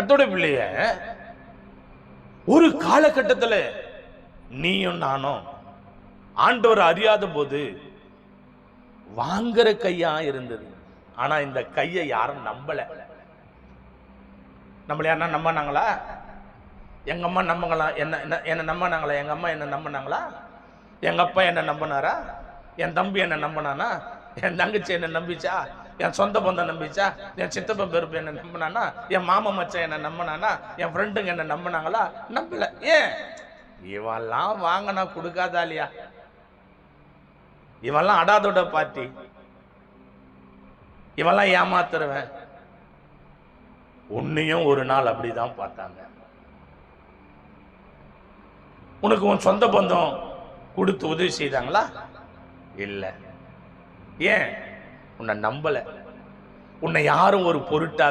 கத்தோட பிள்ளைய ஒரு காலகட்டத்தில் நீயும் நானும் ஆண்டவர் அறியாத போது வாங்குற கையா இருந்தது. ஆனா இந்த கையை யாரும் நம்பல. நம்மள யாருன்னா நம்பினாங்களா? எங்க அம்மா நம்பங்களா? என்ன என்ன- என்ன நம்பினாங்களா? எங்க அம்மா என்ன நம்பினாங்களா? எங்க அப்பா என்ன நம்பினாரா? என் தம்பி என்ன நம்பினானா? என் தங்கச்சி என்ன நம்பிச்சா? என் சொந்த பந்தம் நம்பிச்சா என் சித்தப்பன் பெருப்பு என்னை நம்பினானா என் மாமா மச்சான் என்னை நம்பினானா என் ஃப்ரெண்டுங்க என்னை நம்பினாங்களா? நம்பல. ஏன்? இவெல்லாம் வாங்கினா கொடுக்காதா இல்லையா? இவெல்லாம் அடாதோட பார்ட்டி இவெல்லாம் ஏமாத்துறவன். உன்னையும் ஒரு நாள் அப்படிதான் பார்த்தாங்க. உனக்கு உன் சொந்த பந்தம் கொடுத்து உதவி செய்தாங்களா? இல்லை. ஏன்? உன்னை நம்பல. உன்னை யாரும் ஒரு பொருட்டாக